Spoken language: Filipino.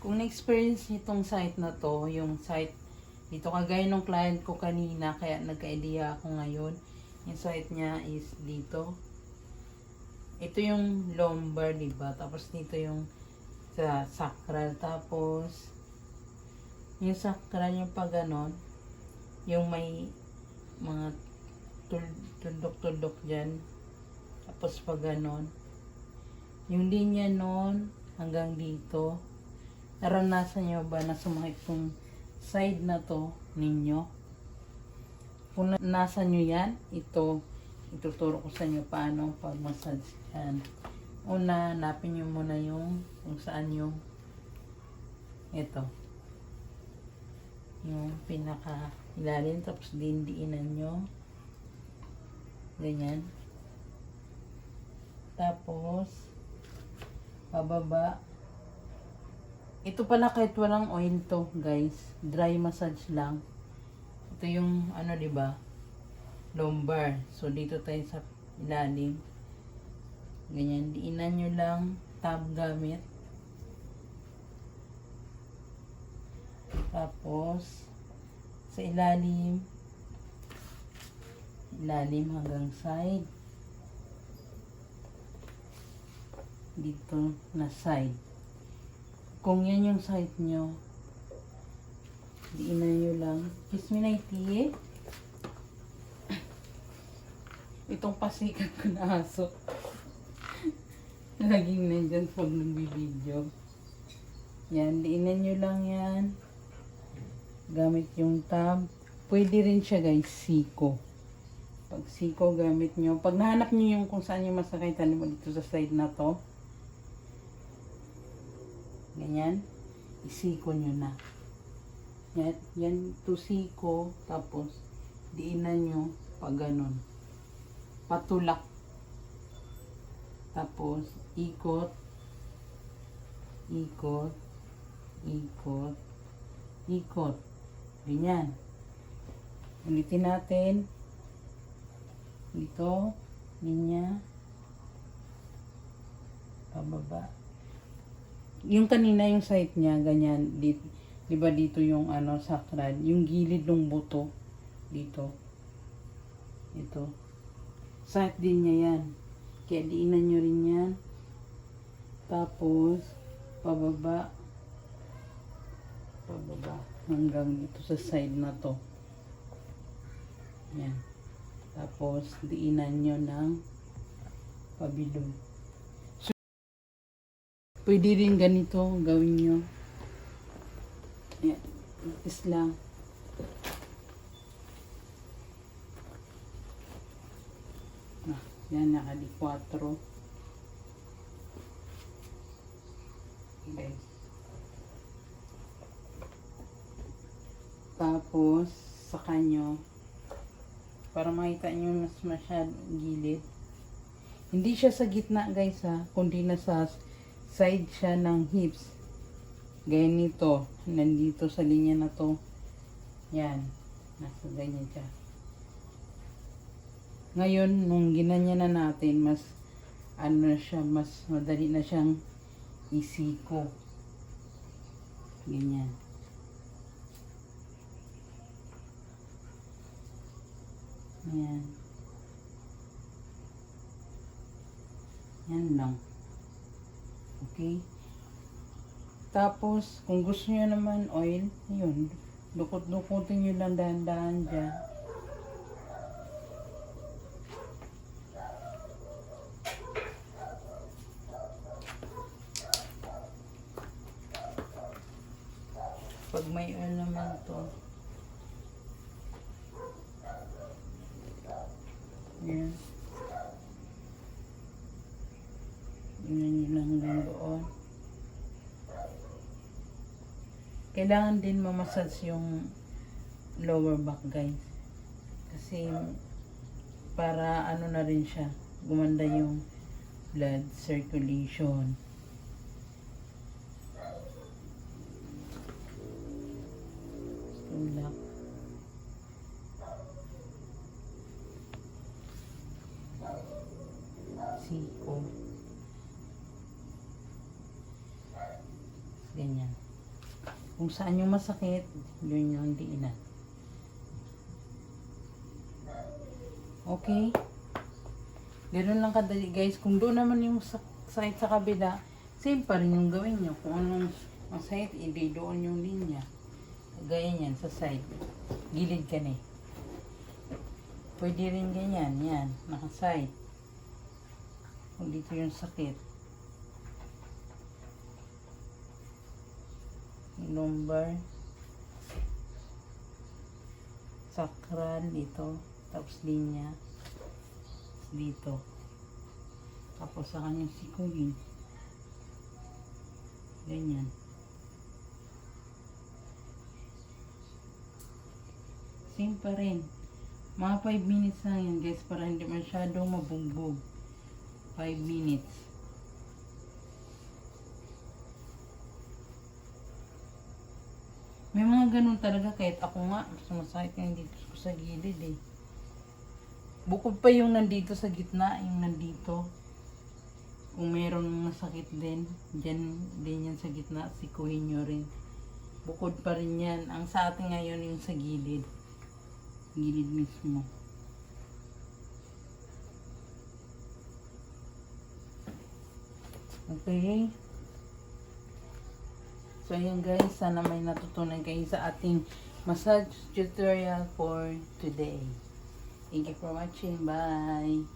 Kung na-experience nitong site na to, yung site dito kagaya ng client ko kanina, kaya nagka-idea ako ngayon. Yung site niya is dito. Ito yung lumbar, di ba? Tapos dito yung sa sacral. Tapos, yung sacral yung pag ganon, yung may mga tul- tuldok-tuldok dyan. Tapos pag ganon, yung linya nun hanggang dito, naranasan nyo ba na sumakit tong side na to ninyo? Kung na- nasa nyo yan, ito, ituturo ko sa inyo paano pag-massage yan. Una, hanapin nyo muna yung kung saan yung ito. Yung pinaka ilalim, tapos dindiinan nyo. Ganyan. Tapos, pababa. Ito pala kahit walang oil to, guys. Dry massage lang. Ito yung, ano, di ba Lumbar. So, dito tayo sa ilalim. Ganyan. Diinan nyo lang tab gamit. Tapos, sa ilalim, ilalim hanggang side. Dito na side. Kung yan yung side nyo, diinan nyo lang. Kiss me na. Itong pasikat ko na aso. Laging nandyan pag nagbibideo. Yan, diinan nyo lang yan. Gamit yung tab. Pwede rin siya guys, siko. Pag siko gamit nyo. Pag nahanap nyo yung kung saan yung masakit, ano mo dito sa side na to. Ganyan. Isiko nyo na. Yan, yan to siko. Tapos, diinan nyo pag ganun. Patulak. Tapos, ikot. Ikot. Ikot. Ikot. Ganyan. Ulitin natin. Ito. Linya. Pababa. Yung kanina yung site niya, ganyan. Di, di ba dito yung ano, sacral. Yung gilid ng buto. Dito. Ito. Site din niya yan. Kaya diinan nyo rin yan. Tapos, pababa. Pababa. Hanggang dito sa side na to. Yan. Tapos, diinan nyo ng pabilog. Pwede rin ganito gawin nyo. Yan. Ipis lang. Ah, yan, nakali 4. Okay. Tapos, sa kanyo, para makita nyo mas masyad gilid. Hindi siya sa gitna guys ha, kundi nasa side siya ng hips. Gaya nito, nandito sa linya na to. Yan, nasa ganyan siya. Ngayon, nung ginanya na natin, mas ano siya, mas madali na siyang isiko. Ganyan. Yan. Yan lang. Okay? Tapos, kung gusto nyo naman oil, yun, dukot-dukutin nyo lang dahan-dahan dyan. Pag may oil naman to, yan. Lang doon. Kailangan din mamassage yung lower back guys. Kasi para ano na rin siya, gumanda yung blood circulation. Tulak. Kung saan yung masakit, yun yung diinan. Okay? Ganun lang kadali guys. Kung doon naman yung side sa kabila, same pa rin yung gawin nyo. Kung anong masakit, hindi doon yung linya. Gaya yan sa side. Gilid ka na eh. Pwede rin ganyan, yan, naka-side. Kung dito yung sakit. Lumbar. Sacral dito. Tapos linya. Dito. Tapos sa kanyang sikuin. Ganyan. Same pa rin. Mga 5 minutes lang yan guys para hindi masyadong mabugbog. 5 minutes. May mga ganun talaga kahit ako nga sumasakit yung dito sa gilid eh. Bukod pa yung nandito sa gitna, yung nandito. Kung meron masakit din, dyan din yan sa gitna, sikuhin nyo rin. Bukod pa rin yan. Ang sa atin ngayon yung sa gilid. Gilid mismo. Okay. So ayan guys, sana may natutunan kayo sa ating massage tutorial for today. Thank you for watching. Bye.